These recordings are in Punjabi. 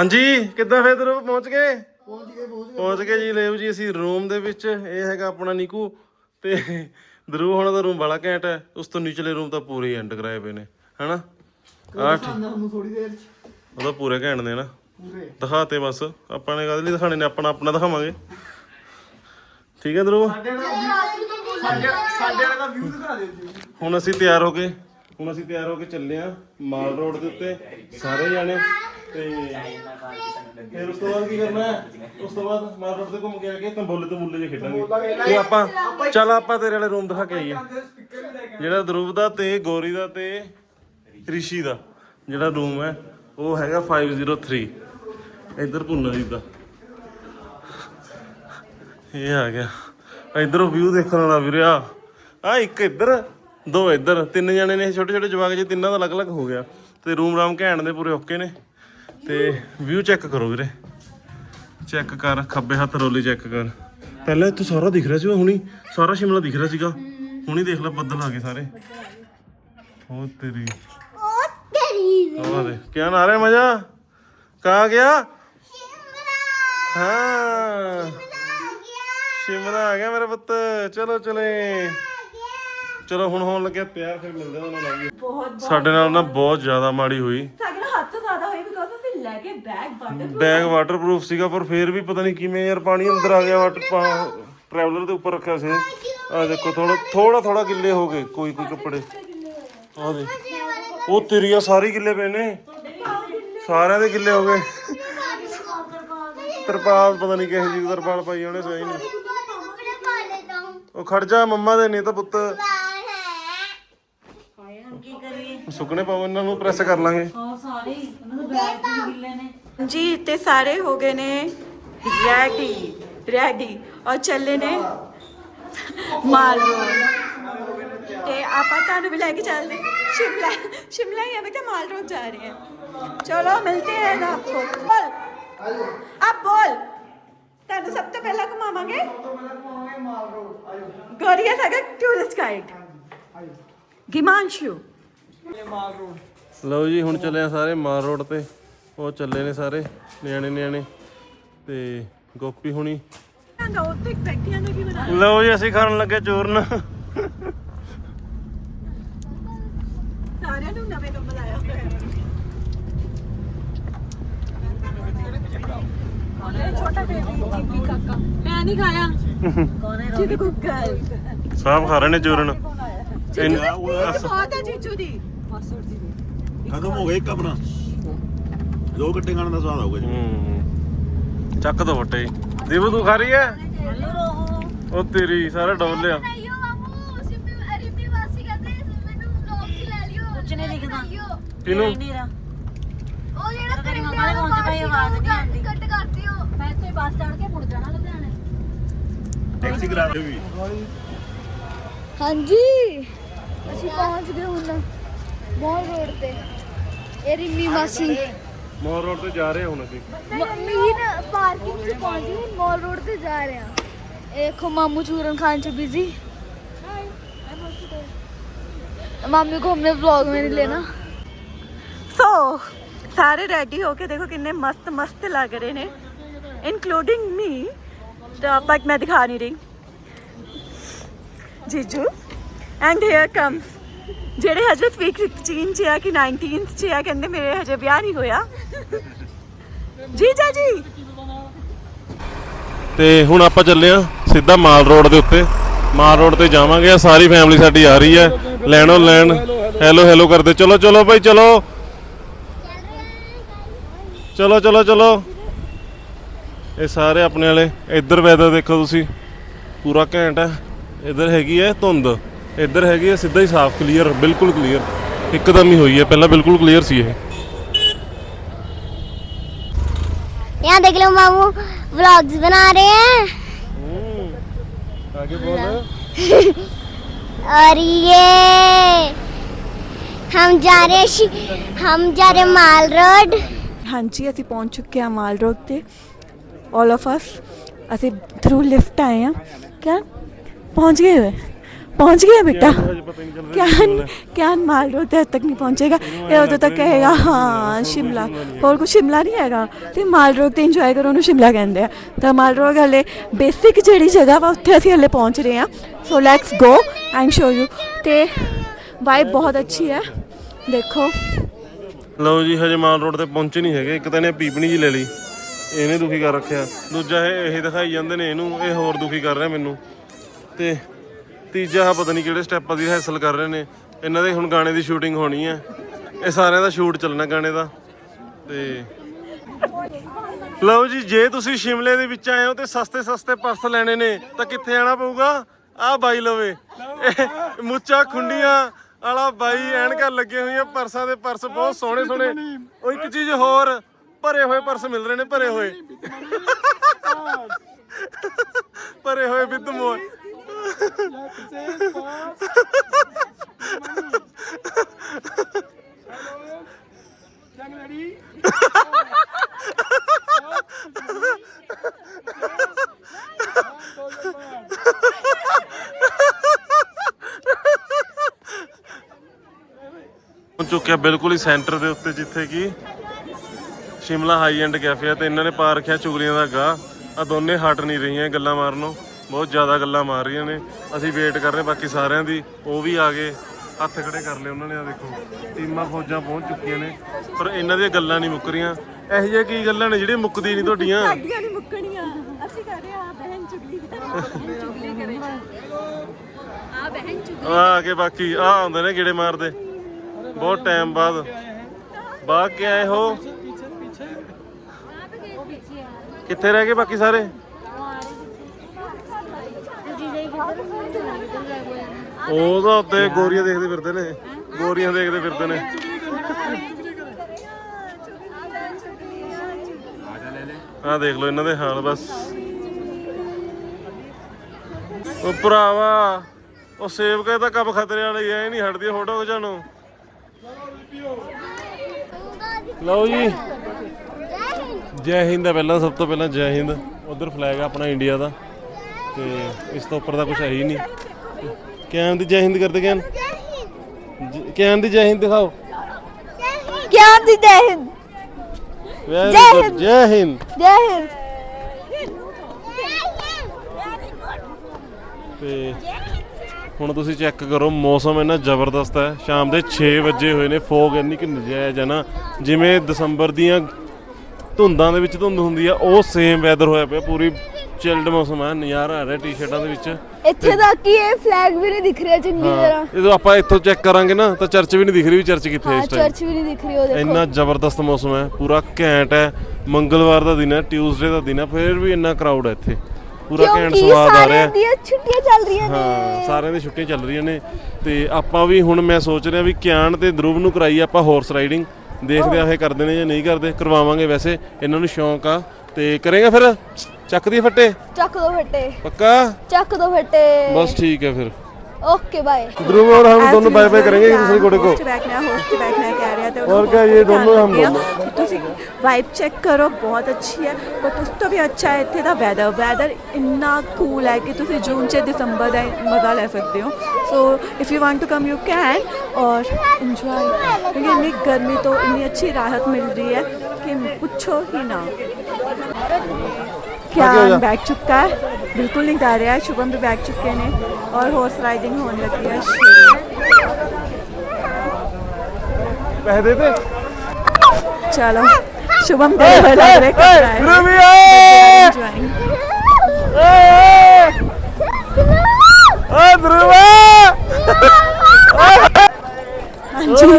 ਹਾਂਜੀ ਕਿੱਦਾਂ ਫੇਰ ਦਰ ਪਹੁੰਚ ਗਏ? ਪਹੁੰਚ ਗਏ ਪਹੁੰਚ ਪਹੁੰਚ ਗਏ ਜੀ ਲੇਵ ਜੀ ਅਸੀਂ ਰੂਮ ਦੇ ਵਿੱਚ ਇਹ ਹੈਗਾ ਆਪਣਾ ਨੀਕੂ ਤੇ ਦਰੂ ਹੋਣਾ ਦਾ ਰੂਮ ਬੜਾ ਘੈਂਟ ਹੈ ਉਸ ਤੋਂ ਨਿਚਲੇ ਰੂਮ ਤਾਂ ਪੂਰੇ ਐਂਡ ਕਰਾਏ ਪਏ ਨੇ ਹਨਾ? ਆਹ ਠੀਕ। ਥੋੜੀ ਦੇਰ ਚ? ਉਹਦਾ ਪੂਰੇ ਘੈਂਟ ਨੇ ਨਾ। ਪੂਰੇ। ਦਿਖਾਤੇ ਬਸ ਆਪਾਂ ਨੇ ਕਾਹਦੇ ਲਈ ਦਿਖਾਣੇ ਨੇ? ਆਪਣਾ ਆਪਣਾ ਦਿਖਾਵਾਂਗੇ। ਠੀਕ ਹੈ ਦਰੂ? ਸਾਡੇ ਨਾਲ view- ਸਾਡੇ ਸਾਡੇ ਵਾਲਾ ਵਿਊ ਦਿਖਾ ਦਿਓ ਜੀ। ਹੁਣ ਅਸੀਂ ਤਿਆਰ ਹੋ ਗਏ ਹੁਣ ਅਸੀਂ ਤਿਆਰ ਹੋ ਕੇ ਚੱਲੇ ਆ ਮਾਲ ਰੋਡ ਦੇ ਉੱਤੇ ਸਾਰੇ ਜਾਣੇ। ਤੇ ਫਿਰ ਉਸ ਤੋਂ ਬਾਅਦ ਕੀ ਕਰਨਾ ਹੈ? ਉਸ ਤੋਂ ਬਾਅਦ ਰੋਡ ਤੇ ਘੁੰਮ ਕੇ ਆ ਕੇ ਤੰਬੋਲੇ ਤੇ ਮੁੱਲੇ ਜੇ ਖੇਡਾਂਗੇ। ਤੇ ਆਪਾਂ ਚੱਲ ਆਪਾਂ ਤੇਰੇ ਵਾਲੇ ਰੂਮ ਦਿਖਾ ਕੇ ਆਈਏ। ਜਿਹੜਾ ਧਰੁਵ ਦਾ ਤੇ ਗੋਰੀ ਦਾ ਤੇ ਰਿਸ਼ੀ ਦਾ ਜਿਹੜਾ ਰੂਮ ਹੈ ਉਹ ਹੈਗਾ 503 ਇੱਧਰ ਪੁੰਨਾ ਜੀ ਦਾ। ਇਹ ਆ ਗਿਆ। ਇਧਰੋਂ ਵਿਊ ਦੇਖਣ ਵਾਲਾ ਵੀਰੇ ਆ। ਆ ਇੱਕ ਇੱਧਰ ਦੋ ਇੱਧਰ। ਤਿੰਨ ਜਣੇ ਨੇ ਛੋਟੇ ਛੋਟੇ ਜਵਾਕ ਜੀ ਤਿੰਨਾਂ ਦਾ ਅਲੱਗ-ਅਲੱਗ ਹੋ ਗਿਆ। ਤੇ ਰੂਮ ਰਾਮ ਘੈਂਟ ਦੇ ਪੂਰੇ ਓਕੇ ਨੇ। ਤੇ ਵਿਊ ਚੈੱਕ ਕਰੋ ਵੀਰੇ। ਚੈੱਕ ਕਰ ਖੱਬੇ ਹੱਥ ਰੋਲੀ ਚੈੱਕ ਕਰ। ਪਹਿਲਾਂ ਇੱਥੋਂ ਸਾਰਾ ਦਿਖ ਰਿਹਾ ਸੀ ਹੁਣੀ ਸਾਰਾ ਸ਼ਿਮਲਾ ਦਿਖ ਰਿਹਾ ਸੀਗਾ। ਹੁਣੀ ਦੇਖ ਲੈ ਬੱਦਲ ਆ ਗਏ ਸਾਰੇ। ਉਹ ਤੇਰੀ। ਉਹ ਤੇਰੀ ਆਹ ਦੇ ਕਿਆ ਨਾ ਰਿਹਾ ਮਜ਼ਾ? ਕਾ ਗਿਆ? ਹਾਂ। ਸ਼ਿਮਲਾ ਆ ਗਿਆ। ਮੇਰਾ ਪੁੱਤ। ਚਲੋ ਚਲੇ। ਚਲੋ ਹੁਣ ਹੋਣ ਲੱਗਿਆ ਤਿਆਰ ਫਿਰ ਮਿਲਦੇ ਉਹਨਾਂ ਨਾਲ ਬਹੁਤ ਸਾਡੇ ਨਾਲ ਨਾ ਬਹੁਤ ਜ਼ਿਆਦਾ ਮਾੜੀ ਹੋਈ ਸਾਡੇ ਨਾਲ ਹੱਥ ਜ਼ਿਆਦਾ ਹੋਈ ਬਿਕੋਜ਼ ਅਸੀਂ ਲੈ ਕੇ ਬੈਗ ਵਾਟਰ ਬੈਗ ਵਾਟਰਪ੍ਰੂਫ ਸੀਗਾ ਪਰ ਫੇਰ ਵੀ ਪਤਾ ਨਹੀਂ ਕਿਵੇਂ ਯਾਰ ਪਾਣੀ ਅੰਦਰ ਆ ਗਿਆ ਵਾਟਰ ਟਰੈਵਲਰ ਦੇ ਉੱਪਰ ਰੱਖਿਆ ਸੀ। ਆ ਦੇਖੋ ਥੋੜਾ ਥੋੜਾ ਥੋੜਾ ਗਿੱਲੇ ਹੋ ਗਏ ਕੋਈ ਕੋਈ ਕੱਪੜੇ। ਆ ਦੇ ਉਹ ਤੇਰੀਆਂ ਸਾਰੀ ਗਿੱਲੇ ਪਏ ਨੇ। ਸਾਰਿਆਂ ਦੇ ਗਿੱਲੇ ਹੋ ਗਏ। ਤਰਪਾਲ ਪਤਾ ਨਹੀਂ ਕਿਹੋ ਜਿਹੀ ਤਰਪਾਲ ਪਾਈ ਉਹਨੇ ਸਹੀ ਨਹੀਂ ਉਹ ਖੜ ਜਾ ਮੰਮਾ ਦੇ ਨਹੀਂ ਤਾਂ ਪੁੱਤ। ਸੁੱਕਣੇ ਪਾਓ ਇਹਨਾਂ ਨੂੰ ਪ੍ਰੈਸ ਕਰ ਲਾਂਗੇ ਹਾਂ ਸਾਰੇ ਹੀ, ਉਹਨਾਂ ਦੇ ਬੈਗ ਵੀ ਗਿੱਲੇ ਨੇ ਜੀ ਤੇ ਸਾਰੇ ਹੋ ਗਏ ਨੇ ਰੈਡੀ ਰੈਡੀ ਔਰ ਚੱਲੇ ਨੇ ਮਾਲ ਰੋਡ ਤੇ ਆਪਾਂ ਤੁਹਾਨੂੰ ਵੀ ਲੈ ਕੇ ਚੱਲਦੇ शिमला शिमला ही अभी तो माल रोड जा रहे हैं चलो मिलते हैं ना आपको बोल अब बोल ਤੁਹਾਨੂੰ ਸਭ ਤੋਂ ਪਹਿਲਾਂ ਘੁਮਾਵਾਂਗੇ ਤੋਂ ਪਹਿਲਾਂ ਘੁਮਾਵਾਂਗੇ ਮਾਲ ਰੋਡ ਆਜੋ ਗੋਰੀਆ ਸਾਗਰ ਟੂਰਿਸਟ ਗਾਈਡ ਆਜੋ ਗਿਮਾਂਸ਼ੂ ਇਹ Mall road ਲਓ ਜੀ ਹੁਣ ਚੱਲੇ ਆ ਸਾਰੇ ਮਾਰ ਰੋਡ ਤੇ। ਉਹ ਚੱਲੇ ਨੇ ਸਾਰੇ ਨਿਆਣੇ ਨਿਆਣੇ ਤੇ ਗੋਪੀ ਹੁਣੀ। ਨਾ ਉੱਤੇ ਬੈਠਿਆਂ ਦਾ ਕੀ ਬਣਾ ਲਓ ਜੀ ਅਸੀਂ ਖਾਣ ਲੱਗੇ ਚੂਰਨ। ਸਾਰਿਆਂ ਨੂੰ ਨਵੇਂ ਕੰਬਲ ਆਇਆ ਹੋਇਆ ਛੋਟਾ ਬੇਬੀ ਕਾਕਾ। ਮੈਂ ਨਹੀਂ ਖਾਇਆ। ਕੌਣ ਹੈ ਜਿੱਦ ਗੁੱਗਲ ਸਾਹਬ ਖਾ ਰਹੇ ਨੇ ਚੂਰਨ। ਬਹੁਤ ਹੈ ਜੀਜੂ ਦੀ। ਮਾਸਟਰ ਜੀ ਦੀ ਖਤਮ ਹੋ ਗਿਆ ਇੱਕ ਆਪਣਾ। ਦੋ ਗੱਟੇ ਖਾਣ ਦਾ ਸਵਾਦ ਆਊਗਾ ਜੀ। ਹੂੰ। ਚੱਕ ਦੋ ਫੱਟੇ ਦੇਵ ਤੂੰ ਖਾ ਰਹੀ ਐ? ਉਹ ਤੇਰੀ ਸਾਰਾ ਡੋਲ ਲਿਆ ਅਯੋ ਬਾਬੂ ਸਿੱਪੀ ਅਰੀਪੀ ਵਾਸੀ ਕਹਿੰਦੇ ਮੈਨੂੰ ਵਲੌਗ 'ਚ ਲੈ ਲਿਓ ਕੁਝ ਨਹੀਂ ਦਿਖਦਾ ਕਿਨੂੰ ਉਹ ਜਿਹੜਾ ਤੇਰੀ ਮੰਮਾ ਦੇ ਫੋਨ 'ਚ ਭਾਈ ਆਵਾਜ਼ ਨਹੀਂ ਆਉਂਦੀ। ਕੱਟ ਕਰ ਦਿਓ ਮੈਂ ਇੱਥੇ ਬੱਸ ਚੜ ਕੇ ਮੁੜ ਜਾਣਾ ਲੁਧਿਆਣੇ। ਟੈਕਸੀ ਕਰਾ ਦਿਓ ਵੀ। ਹਾਂਜੀ। ਅਸੀਂ ਪਹੁੰਚ ਗਏ ਹੁਣ। ਮੋਲ ਰੋਡ ਤੇ ਇਹ ਰਿੰਮੀ ਮਾਸੀ ਮੋਰ ਰੋਡ ਤੇ ਜਾ ਰਹੇ ਹਾਂ ਹੁਣ ਅਸੀਂ ਮੀਨ ਪਾਰਕਿੰਗ 'ਚ ਪਹੁੰਚ ਗਏ ਮੋਲ ਰੋਡ ਤੇ ਜਾ ਰਹੇ ਹਾਂ ਇਹ ਦੇਖੋ ਮਾਮੂ ਚੂਰਨ ਖਾਨ 'ਚ ਬਿਜ਼ੀ मामी को हमने व्लॉग में नहीं लेना ਸੋ ਸਾਰੇ ਰੈਡੀ ਹੋ ਕੇ ਦੇਖੋ ਕਿੰਨੇ ਮਸਤ ਮਸਤ ਲੱਗ ਰਹੇ ਨੇ ਇਨਕਲੂਡਿੰਗ ਮੀ ਬਟ ਮੈਂ ਦਿਖਾ ਨਹੀਂ ਰਹੀ ਜੀਜੂ ਐਂਡ ਹੇਅਰ ਕਮਸ ਜਿਹੜੇ ਹਜੇ 16 ਚ ਆ ਕਿ 19 ਚ ਆ, ਕਹਿੰਦੇ ਮੇਰੇ ਹਜੇ ਵਿਆਹ ਨਹੀਂ ਹੋਇਆ। ਜੀਜਾ ਜੀ ਤੇ ਹੁਣ ਆਪਾਂ ਚੱਲੇ ਆ ਸਿੱਧਾ ਮਾਲ ਰੋਡ ਦੇ ਉੱਤੇ। ਮਾਲ ਰੋਡ ਤੇ ਜਾਵਾਂਗੇ ਆ, ਸਾਰੀ ਫੈਮਿਲੀ ਸਾਡੀ ਆ ਰਹੀ ਹੈ। ਲੈਣੋ ਲੈਣ। ਹੈਲੋ ਹੈਲੋ ਕਰਦੇ। ਚਲੋ ਚਲੋ ਭਾਈ ਚਲੋ। ਚਲੋ ਚਲੋ ਚਲੋ। ਇਹ ਸਾਰੇ ਆਪਣੇ ਵਾਲੇ। ਇੱਧਰ ਵੈਦਰ ਦੇਖੋ ਤੁਸੀਂ। ਪੂਰਾ ਘੈਂਟ ਹੈ। ਇੱਧਰ ਹੈਗੀ ਹੈ ਧੁੰਦ। ਇੱਧਰ ਹੈਗੀ ਹੈ ਸਿੱਧਾ ਹੀ ਸਾਫ਼ ਕਲੀਅਰ ਬਿਲਕੁਲ ਕਲੀਅਰ ਇੱਕਦਮ ਹੀ ਹੋਈ ਹੈ ਪਹਿਲਾਂ ਬਿਲਕੁਲ ਕਲੀਅਰ ਸੀ ਇਹ यहाँ देख लो मामू व्लॉग्स बना रहे हैं आगे बोल और ये हम जा रहे हैं शि- हम जा रहे हैं माल रोड ਹਾਂਜੀ ਅਸੀਂ ਪਹੁੰਚ ਚੁੱਕੇ ਹਾਂ ਮਾਲ ਰੋਡ ਤੇ ਆਲ ਆਫ ਅਸ ਅਸੀਂ ਥਰੂ ਲਿਫਟ ਆਏ ਹਾਂ ਕਿਆ ਪਹੁੰਚ ਗਏ ਹੋਏ ਪਹੁੰਚ ਗਿਆ ਬੇਟਾ ਹਜੇ ਪਤਾ ਨਹੀਂ ਚੱਲ ਰਿਹਾ ਕਿਆਨ ਕਿਆਨ ਮਾਲ ਰੋਡ ਤੱਕ ਤੱਕ ਨਹੀਂ ਪਹੁੰਚੇਗਾ ਇਹ ਉਦੋਂ ਤੱਕ ਕਹੇਗਾ ਹਾਂ ਸ਼ਿਮਲਾ ਹੋਰ ਕੁਝ ਸ਼ਿਮਲਾ ਨਹੀਂ ਹੈਗਾ ਤੇ ਮਾਲ ਰੋਡ ਤੇ ਇੰਜੋਏ ਕਰੋ ਉਹਨੂੰ ਸ਼ਿਮਲਾ ਕਹਿੰਦੇ ਆ ਤਾਂ ਮਾਲ ਰੋਡ ਹਲੇ ਬੇਸਿਕ ਜਿਹੜੀ ਜਗ੍ਹਾ ਵਾ ਉੱਥੇ ਅਸੀਂ ਹਲੇ ਪਹੁੰਚ ਰਹੇ ਹਾਂ so let's go and show you ਤੇ ਵਾਈਬ ਬਹੁਤ ਅੱਛੀ ਹੈ ਦੇਖੋ ਲਓ ਜੀ ਹਜੇ ਮਾਲ ਰੋਡ ਤੇ ਪਹੁੰਚੇ ਨਹੀਂ ਹੈਗੇ ਇੱਕ ਤਾਂ ਇਹਨੇ ਪੀਪਣੀ ਜੀ ਲੈ ਲਈ ਇਹਨੇ ਦੁਖੀ ਕਰ ਰੱਖਿਆ ਦੂਜਾ ਇਹ ਇਹ ਦਿਖਾਈ ਜਾਂਦੇ ਨੇ ਇਹਨੂੰ ਇਹ ਹੋਰ ਦੁਖੀ ਕਰ ਰਿਹਾ ਮੈਨੂੰ ਤੇ ਤੀਜਾ ਆਹ ਪਤਾ ਨਹੀਂ ਕਿਹੜੇ ਸਟੈਪਾਂ ਦੀ ਹਾਸਲ ਕਰ ਰਹੇ ਨੇ। ਇਹਨਾਂ ਦੇ ਹੁਣ ਗਾਣੇ ਦੀ ਸ਼ੂਟਿੰਗ ਹੋਣੀ ਹੈ ਇਹ ਸਾਰਿਆਂ ਦਾ ਸ਼ੂਟ ਚੱਲਣਾ ਗਾਣੇ ਦਾ। ਤੇ ਲਓ ਜੀ, ਜੇ ਤੁਸੀਂ ਸ਼ਿਮਲੇ ਦੇ ਵਿੱਚ ਆਏ ਹੋ ਤੇ ਸਸਤੇ ਸਸਤੇ ਪਰਸ ਲੈਣੇ ਨੇ, ਤਾਂ ਕਿੱਥੇ ਆਣਾ ਪਊਗਾ? ਆਹ ਬਾਈ ਲਵੇ। ਇਹ ਮੁੱਚਾ ਖੁੰਡੀਆਂ ਵਾਲਾ ਬਾਈ ਐਨਕਾਂ ਲੱਗੇ ਹੋਈਆਂ ਪਰਸਾਂ ਦੇ ਪਰਸ ਬਹੁਤ ਸੋਹਣੇ ਸੋਹਣੇ। ਉਹ ਇੱਕ ਚੀਜ਼ ਹੋਰ, ਭਰੇ ਹੋਏ ਪਰਸ ਮਿਲ ਰਹੇ ਨੇ, ਭਰੇ ਹੋਏ। ਭਰੇ ਹੋਏ ਵਿਦ ਮੋਰ ਪਹੁੰਚ ਚੁੱਕਿਆ ਬਿਲਕੁਲ ਹੀ ਸੈਂਟਰ ਦੇ ਉੱਤੇ ਜਿੱਥੇ ਕਿ ਸ਼ਿਮਲਾ ਹਾਈ ਐਂਡ ਕੈਫੇ ਆ ਤੇ ਇਹਨਾਂ ਨੇ ਪਾ ਰੱਖਿਆ ਚੁਗਲੀਆਂ ਦਾ ਗਾ ਆ ਦੋਨੇ ਹਟ ਨਹੀਂ ਰਹੀਆਂ ਗੱਲਾਂ ਮਾਰਨੋਂ ਬਹੁਤ ਜ਼ਿਆਦਾ ਗੱਲਾਂ ਮਾਰ ਰਹੀਆਂ ਨੇ। ਅਸੀਂ ਵੇਟ ਕਰ ਰਹੇ ਬਾਕੀ ਸਾਰਿਆਂ ਦੀ। ਉਹ ਵੀ ਆ ਗਏ। ਹੱਥ ਖੜੇ ਕਰ ਲਏ ਉਹਨਾਂ ਨੇ ਆ ਦੇਖੋ। ਟੀਮਾਂ ਫੌਜਾਂ ਪਹੁੰਚ ਚੁੱਕੀਆਂ ਨੇ। ਪਰ ਇਹਨਾਂ ਦੀਆਂ ਗੱਲਾਂ ਨਹੀਂ ਮੁੱਕ ਰਹੀਆਂ। ਇਹੋ ਜਿਹੀਆਂ ਕੀ ਗੱਲਾਂ ਨੇ ਜਿਹੜੀਆਂ ਮੁੱਕਦੀ ਨਹੀਂ ਤੁਹਾਡੀਆਂ? ਸਾਡੀਆਂ ਨਹੀਂ ਮੁੱਕਣੀਆਂ। ਅਸੀਂ ਕਰ ਰਹੇ ਆ ਬਹਿਨ ਚੁਗਲੀ ਚੁਗਲੀ ਕਰੇ। ਆ ਬਹਿਨ ਆ ਆ ਕੇ ਬਾਕੀ ਆ ਆਉਂਦੇ ਨੇ ਗੇੜੇ ਮਾਰਦੇ। ਬਹੁਤ ਟਾਈਮ ਬਾਅਦ। ਬਾਗ ਕੇ ਆਏ ਹੋ ਕਿੱਥੇ ਰਹਿ ਗਏ ਬਾਕੀ ਸਾਰੇ? ਉਹ ਤਾਂ ਉੱਤੇ ਗੋਰੀਆਂ ਦੇਖਦੇ ਫਿਰਦੇ ਨੇ। ਗੋਰੀਆਂ ਦੇਖਦੇ ਫਿਰਦੇ ਨੇ। ਆ ਦੇਖ ਲਓ ਇਹਨਾਂ ਦੇ ਹਾਲ ਬਸ। ਉਹ ਭਰਾਵਾ, ਉਹ ਸੇਵਕ ਤਾਂ ਕੰਮ ਖਤਰੇ ਵਾਲੀ ਐ ਨਹੀਂ ਹਟਦੀ ਫੋਟੋ ਖਿਚਾਣੋ ਲਓ ਜੀ। ਜੈ ਹਿੰਦ ਹੈ ਪਹਿਲਾਂ, ਸਭ ਤੋਂ ਪਹਿਲਾਂ ਜੈ ਹਿੰਦ। ਉਧਰ ਫਲੈਗ ਆਪਣਾ ਇੰਡੀਆ ਦਾ। ਤੇ ਇਸ ਤੋਂ ਉੱਪਰ ਦਾ ਕੁਝ ਹੈ ਹੀ ਨਹੀਂ। ਕਿਆਂ ਦੀ ਜੈ ਹਿੰਦ ਕਰਦੇ ਕਿਆਂ ਕਿਆਂ ਦੀ ਜੈ ਹਿੰਦ ਦਿਖਾਓ क्या दी जय हिंद ਵੈਰੀ ਗੁੱਡ ਜੈ ਹਿੰਦ जय हिंद ਤੇ ਹੁਣ ਤੁਸੀਂ ਚੈੱਕ ਕਰੋ ਮੌਸਮ ਇੰਨਾ ਜ਼ਬਰਦਸਤ ਹੈ ਸ਼ਾਮ ਦੇ 6 ਵਜੇ ਹੋਏ ਨੇ ਫੋਗ ਇੰਨੀ ਕਿ ਨਜਾਇਜ਼ ਹੈ ਨਾ ਜਿਵੇਂ ਦਸੰਬਰ ਦੀਆਂ ਧੁੰਦਾਂ ਦੇ ਵਿੱਚ ਧੁੰਦ ਹੁੰਦੀ ਆ ਉਹ ਸੇਮ ਵੈਦਰ ਹੋਇਆ ਪਿਆ ਪੂਰੀ ਚਿਲਡ ਮੌਸਮ ਹੈ ਨਜ਼ਾਰਾ ਆ ਰਿਹਾ ਟੀ-ਸ਼ਰਟਾਂ ਦੇ ਵਿੱਚ ਇੱਥੇ ਤੱਕ ਕਿ ਇਹ ਫਲੈਗ ਵੀ ਨਹੀਂ ਦਿਖ ਰਿਹਾ ਚੰਗੀ ਤਰ੍ਹਾਂ। ਜਦੋਂ ਆਪਾਂ ਇੱਥੋਂ ਚੈੱਕ ਕਰਾਂਗੇ ਨਾ ਤਾਂ ਚਰਚ ਵੀ ਨਹੀਂ ਦਿਖ ਰਹੀ ਵੀ ਚਰਚ ਕਿੱਥੇ ਹੈ ਹਾਂ ਇਸ ਟਾਈਮ ਚਰਚ ਵੀ ਨਹੀਂ ਦਿਖ ਰਹੀ ਉਹ ਦੇਖੋ। ਇੰਨਾ ਜ਼ਬਰਦਸਤ ਮੌਸਮ ਹੈ ਪੂਰਾ ਘੈਂਟ ਹੈ। ਮੰਗਲਵਾਰ ਦਾ ਦਿਨ ਹੈ ਟਿਊਜ਼ਡੇ ਦਾ ਦਿਨ ਹੈ ਫਿਰ ਵੀ ਇੰਨਾ ਕਰਾਊਡ ਹੈ ਇੱਥੇ। ਪੂਰਾ ਘੈਂਟ ਕਿਉਂਕਿ ਸਵਾਦ ਆ ਰਿਹਾ। ਸਾਰਿਆਂ ਹੈ ਦੀਆਂ ਛੁੱਟੀਆਂ ਚੱਲ ਰਹੀਆਂ ਨੇ। ਹਾਂ ਸਾਰਿਆਂ ਦੀ ਛੁੱਟੀਆਂ ਚੱਲ ਰਹੀਆਂ ਨੇ। ਤੇ ਆਪਾਂ ਵੀ ਹੁਣ ਮੈਂ ਸੋਚ ਰਿਹਾ ਵੀ ਕਿਆਨ ਤੇ ਧਰੁਵ ਨੂੰ ਕਰਾਈ ਆਪਾਂ ਹਾਰਸ ਰਾਈਡਿੰਗ ਦੇਖਦੇ ਆ ਇਹ ਕਰਦੇ ਨੇ ਜਾਂ ਨਹੀਂ ਕਰਦੇ ਕਰਵਾਵਾਂਗੇ ਵੈਸੇ। ਇਹਨਾਂ ਨੂੰ ਸ਼ੌਂਕ ਆ। ਤੇ ਕਰੇਗਾ ਫਿਰ? ਚੱਕ ਦੀ ਫੱਟੇ ਚੱਕ ਦੋ ਫੱਟੇ ਪੱਕਾ ਚੱਕ ਦੋ ਫੱਟੇ ਬਸ ਠੀਕ ਹੈ ਫਿਰ ओके बाय ध्रुव और हम दोनों बाय बाय करेंगे एक दूसरे घोड़े को ਹੋਸਟ ਬੈਠਣਾ ਹੋਸਟ ਬੈਠਣਾ ਕਹਿ ਰਿਹਾ ਤੇ और क्या ये दोनों हम दोनों ਤੁਸੀਂ ਵਾਈਬ ਚੈੱਕ ਕਰੋ ਬਹੁਤ ਅੱਛੀ ਹੈ ਬਟ ਉਸ ਤੋਂ ਵੀ ਅੱਛਾ ਹੈ ਇੱਥੇ ਦਾ ਵੈਦਰ ਵੈਦਰ ਇੰਨਾ ਕੂਲ ਹੈ ਕਿ ਤੁਸੀਂ ਜੂਨ ਚ ਦਸੰਬਰ ਦਾ ਮਜ਼ਾ ਲੈ ਸਕਦੇ ਹੋ so if you want to come you can ਔਰ ਇੰਜੋਏ ਕਿਉਂਕਿ ਇੰਨੀ ਗਰਮੀ ਤੋਂ ਇੰਨੀ ਅੱਛੀ ਰਾਹਤ ਮਿਲ ਰਹੀ ਹੈ ਕਿ ਪੁੱਛੋ ਹੀ ਨਾ ਕਿਆਨ ਬੈਠ ਚੁੱਕਾ ਹੈ ਬਿਲਕੁਲ ਨਹੀਂ ਗਾ ਰਿਹਾ ਸ਼ੁਭਮ ਵੀ ਬੈਠ ਚੁੱਕੇ ਨੇ ਔਰ ਹਾਰਸ ਰਾਈਡਿੰਗ ਹੋਣ ਲੱਗੀ ਹੈ ਪੈਸੇ ਦੇ ਦੇ ਚਲੋ ਸ਼ੁਭਮ ਦੇ ਹੋਏ ਲੱਗ ਰਿਹਾ ਕਰ ਰਿਹਾ ਹੈ ਧਰੂਵੀਆ ਓ ਧਰੂਵਾ ਹਾਂਜੀ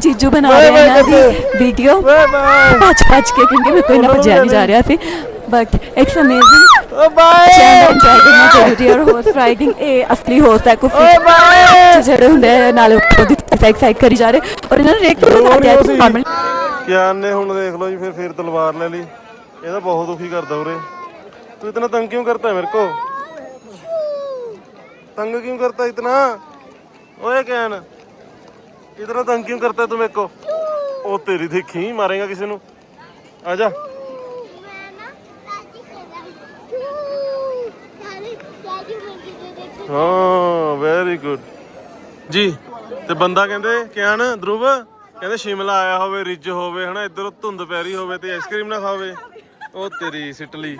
ਜੀਜੂ ਬਣਾ ਰਹੇ ਇਹਨਾਂ ਦੀ ਵੀਡੀਓ ਭੱਜ ਭੱਜ ਕੇ ਕਿਉਂਕਿ ਜਾ ਰਿਹਾ ਸੀ but it's amazing. Oh boy! Chairman Dragon ਨਾ ਜਿਹੜੀ ਡੀਅਰ ਹਾਰਸ ਰਾਈਡਿੰਗ ਇਹ ਅਸਲੀ ਹਾਰਸ ਹੈ ਕੋਈ Oh boy! ਜਿਹੜੇ ਹੁੰਦੇ ਆ, ਨਾਲ ਉੱਪਰ ਦੀ ਸਾਈਕ ਸਾਈਕ ਕਰੀ ਜਾ ਰਹੇ ਔਰ ਇਹਨਾਂ ਨੇ ਰੇਕ ਤੋਂ ਹਟਿਆ ਨਾਰਮਲ ਕਿਆਨ ਨੇ ਹੁਣ ਦੇਖ ਲਓ ਜੀ ਫਿਰ ਫਿਰ ਤਲਵਾਰ ਲੈ ਲਈ ਇਹ ਤਾਂ ਬਹੁਤ ਦੁਖੀ ਕਰਦਾ ਉਰੇ ਤੂੰ ਇਤਨਾ ਤੰਗ ਕਿਉਂ ਕਰਤਾ ਮੇਰੇ ਕੋ ਤੰਗ ਕਿਉਂ ਕਰਤਾ ਇਤਨਾ ਓਏ ਕਿਆਨ ਇਤਨਾ ਤੰਗ ਕਿਉਂ ਕਰਤਾ ਤੂੰ ਮੇਰੇ ਕੋ ਉਹ ਤੇਰੀ ਦੇਖੀ ਮਾਰੇਗਾ ਕਿਸੇ ਨੂੰ ਆ ਜਾ ਹਾਂ ਵੈਰੀ ਗੁੱਡ ਜੀ ਤੇ ਬੰਦਾ ਕਹਿੰਦੇ ਕਿਆਨ ਧਰੁਵ ਕਹਿੰਦੇ ਸ਼ਿਮਲਾ ਆਇਆ ਹੋਵੇ ਰਿਜ ਹੋਵੇ ਹਨਾ ਇੱਧਰ ਧੁੰਦ ਪੈ ਰਹੀ ਹੋਵੇ ਤੇ ਆਈਸਕ੍ਰੀਮ ਨਾ ਖਾਵੇ। ਉਹ ਤੇਰੀ ਸਿਟਲੀ।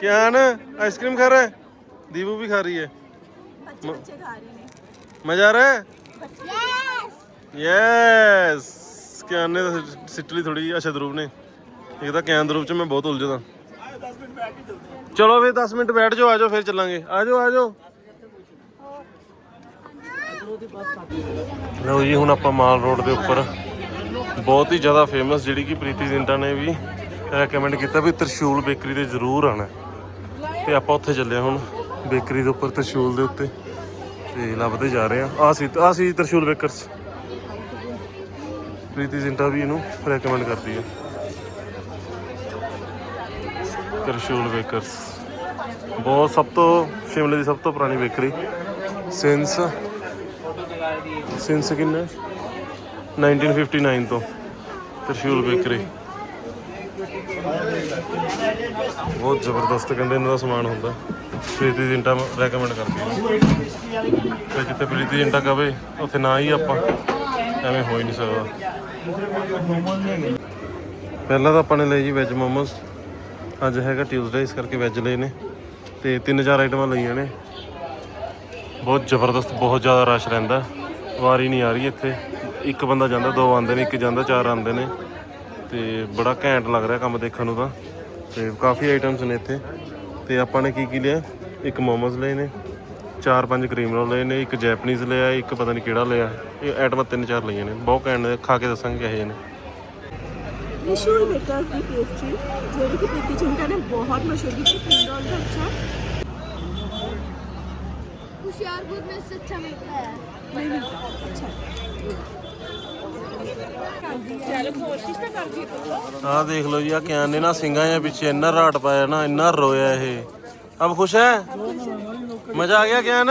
ਕਿਆਨ ਆਈਸਕ੍ਰੀਮ ਖਾ ਰਿਹਾ ਹੈ? ਦੀਬੂ ਵੀ ਖਾ ਰਹੀ ਹੈ। ਬੱਚੇ ਬੱਚੇ ਖਾ ਰਹੇ ਨੇ। ਮਜ਼ਾ ਆ ਰਿਹਾ ਹੈ? ਯੈਸ ਕਿਆਨ ਨੇ ਤਾਂ ਸਿਟਲੀ ਥੋੜੀ ਅੱਛਾ ਧਰੁਵ ਨੇ। ਇੱਕ ਤਾਂ ਕਿਆਨ ਧਰੁਵ ਚ ਮੈਂ ਬਹੁਤ ਉਲਝਦਾ। ਚਲੋ ਵੀ 10 ਮਿੰਟ ਬੈਠ ਜਾਓ ਆਜੋ ਫਿਰ ਚੱਲਾਂਗੇ। ਆਜੋ ਆਜੋ ਲਓ ਜੀ, ਹੁਣ ਆਪਾਂ ਮਾਲ ਰੋਡ ਦੇ ਉੱਪਰ ਬਹੁਤ ਹੀ ਜ਼ਿਆਦਾ ਫੇਮਸ ਜਿਹੜੀ ਕਿ ਪ੍ਰੀਤੀ ਜਿੰਟਾ ਨੇ ਵੀ ਰეკਮੈਂਡ ਕੀਤਾ ਵੀ ਤਰਸ਼ੂਲ ਬੇਕਰੀ ਤੇ ਜ਼ਰੂਰ ਆਣਾ ਤੇ ਆਪਾਂ ਉੱਥੇ ਚੱਲੇ ਹੁਣ ਬੇਕਰੀ ਦੇ ਉੱਪਰ ਤਰਸ਼ੂਲ ਦੇ ਉੱਤੇ। ਤੇ ਲੱਭਦੇ ਜਾ ਰਹੇ ਆ ਆਹ ਸੀ ਆਹ ਸੀ ਤਰਸ਼ੂਲ ਬੇਕਰਸ ਪ੍ਰੀਤੀ ਜਿੰਟਾ ਵੀ ਇਹਨੂੰ ਰეკਮੈਂਡ ਕਰਦੀ ਹੈ। ਤਰਸ਼ੂਲ ਬੇਕਰਸ ਬਹੁਤ ਸਭ ਤੋਂ ਸ਼ਿਮਲੇ ਦੀ ਸਭ ਤੋਂ ਪੁਰਾਣੀ ਬੇਕਰੀ ਸਿੰਸ ਸਿੰਸ ਕਿੰਨਾ? 1959 ਤੋਂ, ਤਰਸ਼ੂਲ ਬੇਕਰੀ। ਬਹੁਤ ਜ਼ਬਰਦਸਤ ਕਹਿੰਦੇ ਇਹਨਾਂ ਦਾ ਸਮਾਨ ਹੁੰਦਾ। ਪ੍ਰੀਤੀ ਜਿੰਟਾ ਰეკਮੈਂਡ ਕਰਦੀ ਹੈ। ਤੇ ਜਿੱਥੇ ਪ੍ਰੀਤੀ ਜਿੰਟਾ ਕਵੇ, ਉੱਥੇ ਨਾ ਹੀ ਆਪਾਂ। ਐਵੇਂ ਹੋ ਹੀ ਨਹੀਂ ਸਕਦਾ। ਪਹਿਲਾਂ ਤਾਂ ਆਪਾਂ ਨੇ ਲਈ ਜੀ ਵੈਜ ਮੋਮੋਸ ਅੱਜ ਹੈਗਾ ਟਿਊਜ਼ਡੇ ਇਸ ਕਰਕੇ ਵੈਜ ਲਏ ਨੇ। ਤੇ ਤਿੰਨ ਚਾਰ ਆਈਟਮਾਂ ਲਈਆਂ ਨੇ। ਬਹੁਤ ਜ਼ਬਰਦਸਤ, ਬਹੁਤ ਜ਼ਿਆਦਾ ਰਸ਼ ਰਹਿੰਦਾ। ਵਾਰੀ ਨਹੀਂ ਆ ਰਹੀ ਇੱਥੇ। ਇੱਕ ਬੰਦਾ ਜਾਂਦਾ ਦੋ ਆਉਂਦੇ ਨੇ ਇੱਕ ਜਾਂਦਾ ਚਾਰ ਆਉਂਦੇ ਨੇ। ਤੇ ਬੜਾ ਘੈਂਟ ਲੱਗ ਰਿਹਾ ਕੰਮ ਦੇਖਣ ਨੂੰ ਤਾਂ। ਤੇ ਕਾਫੀ ਆਈਟਮਸ ਨੇ ਇੱਥੇ। ਤੇ ਆਪਾਂ ਨੇ ਕੀ ਕੀ ਲਿਆ? ਇੱਕ ਮੋਮੋਸ ਲਏ ਨੇ ਚਾਰ ਪੰਜ ਕਰੀਮ ਰੋਲ ਲਏ ਨੇ ਇੱਕ ਜੈਪਨੀਜ਼ ਲਿਆ ਇੱਕ ਪਤਾ ਨਹੀਂ ਕਿਹੜਾ ਲਿਆ। ਇਹ ਆਈਟਮਾਂ ਤਿੰਨ ਚਾਰ ਲਈਆਂ ਨੇ। ਬਹੁਤ ਘੈਂਟ ਨੇ ਖਾ ਕੇ ਦੱਸਾਂਗੇ ਕਿਹੋ ਜਿਹੇ ਨੇ। ਨਹੀਂ ਮਿਲਦਾ ਅੱਛਾ ਆਹ ਦੇਖ ਲਓ ਜੀ ਆ ਕਿਆਨ ਨੇ ਨਾ ਸਿੰਘਾਂ ਜਾਂ ਪਿੱਛੇ ਇੰਨਾ ਰਾਟ ਪਾਇਆ ਨਾ, ਇੰਨਾ ਰੋਇਆ ਇਹ। ਅਬ ਖੁਸ਼ ਹੈ ਮਜ਼ਾ ਆ ਗਿਆ ਕਿਆਨ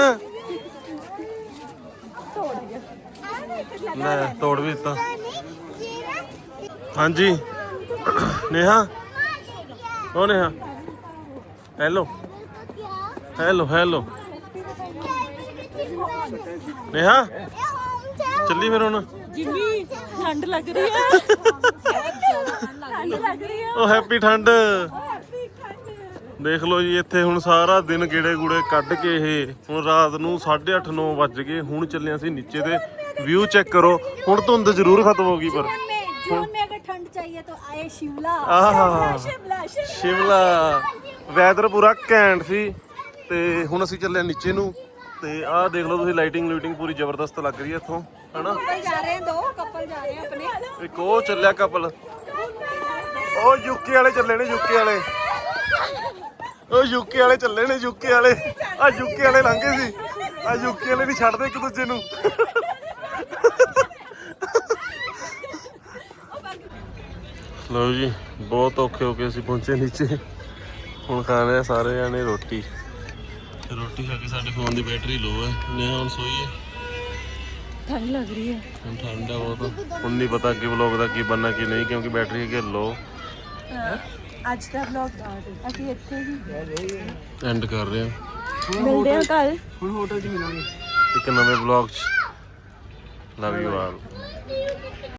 ਲੈ, ਤੋੜ ਵੀ ਦਿੱਤਾ। ਹਾਂਜੀ। ਨੇਹਾ? ਉਹ Neha. Hello hello hello Neha ਚੱਲੀ ਫਿਰ ਹੁਣ ਜਿੰਨੀ ਠੰਡ ਲੱਗ ਰਹੀ ਹੈ ਠੰਡ ਲੱਗ ਰਹੀ ਹੈ ਉਹ ਹੈਪੀ ਠੰਡ ਦੇਖ ਲਓ ਜੀ ਇੱਥੇ ਹੁਣ ਸਾਰਾ ਦਿਨ ਗੇੜੇ ਗੂੜੇ ਕੱਢ ਕੇ ਇਹ ਹੁਣ ਰਾਤ ਨੂੰ 8:30 9 ਵੱਜ ਗਏ ਹੁਣ ਚੱਲੇ ਅਸੀਂ ਨੀਚੇ ਤੇ ਵਿਊ ਚੈੱਕ ਕਰੋ ਹੁਣ ਧੁੰਦ ਜ਼ਰੂਰ ਖਤਮ ਹੋ ਗਈ ਪਰ में जून में अगर ठंड चाहिए तो आए शिमला ਆਹ ਸ਼ਿਮਲਾ ਸ਼ਿਮਲਾ ਸ਼ਿਮਲਾ ਵੈਦਰ ਪੂਰਾ ਘੈਂਟ ਸੀ ਤੇ ਹੁਣ ਅਸੀਂ ਚੱਲੇ ਨੀਚੇ ਨੂੰ ਤੇ ਆਹ ਦੇਖ ਲਓ ਤੁਸੀਂ ਲਾਈਟਿੰਗ ਲੂਟਿੰਗ ਪੂਰੀ ਜ਼ਬਰਦਸਤ ਲੱਗ ਰਹੀ ਹੈ ਇੱਥੋਂ ਹਨਾ कपल जा रहे हैं दो कपल जा रहे हैं अपने ਇੱਕ ਉਹ ਚੱਲਿਆ ਕਪਲ ਉਹ ਯੂਕੇ ਵਾਲੇ ਚੱਲੇ ਨੇ ਯੂਕੇ ਵਾਲੇ ਉਹ ਯੂਕੇ ਵਾਲੇ ਚੱਲੇ ਨੇ ਯੂਕੇ ਵਾਲੇ ਆ ਯੂਕੇ ਵਾਲੇ ਲੰਘੇ ਸੀ ਆ ਯੂਕੇ ਵਾਲੇ ਨਹੀਂ ਛੱਡਦੇ ਇੱਕ ਦੂਜੇ ਨੂੰ ਲਓ ਜੀ ਬਹੁਤ ਔਖੇ ਹੋ ਕੇ ਅਸੀਂ ਪਹੁੰਚੇ ਨੀਚੇ ਹੁਣ ਖਾ ਰਹੇ ਆ ਸਾਰੇ ਜਾਣੇ ਰੋਟੀ ਰੋਟੀ ਖਾ ਕੇ ਸਾਡੇ ਫੋਨ ਦੀ ਬੈਟਰੀ ਲੋ ਹੈ। ਨੇ ਹੁਣ ਸੋਈਏ। ਠੰਡ ਲੱਗ ਰਹੀ ਹੈ। ਹੁਣ ਠੰਡ ਆ ਬਹੁਤ। ਹੁਣ ਨਹੀਂ ਪਤਾ ਅੱਗੇ ਵਲੌਗ ਦਾ ਕੀ ਬਣਨਾ ਕੀ ਨਹੀਂ ਕਿਉਂਕਿ ਬੈਟਰੀ ਹੈਗੀ ਲੋ ਅੱਜ ਦਾ ਵਲੌਗ ਅਸੀਂ ਇੱਥੇ ਹੀ ਐਂਡ ਕਰ ਰਹੇ ਹਾਂ। ਮਿਲਦੇ ਹਾਂ ਕੱਲ ਹੁਣ ਹੋਟਲ 'ਚ ਮਿਲਾਂਗੇ। ਇੱਕ ਨਵੇਂ ਵਲੌਗ 'ਚ। Love you all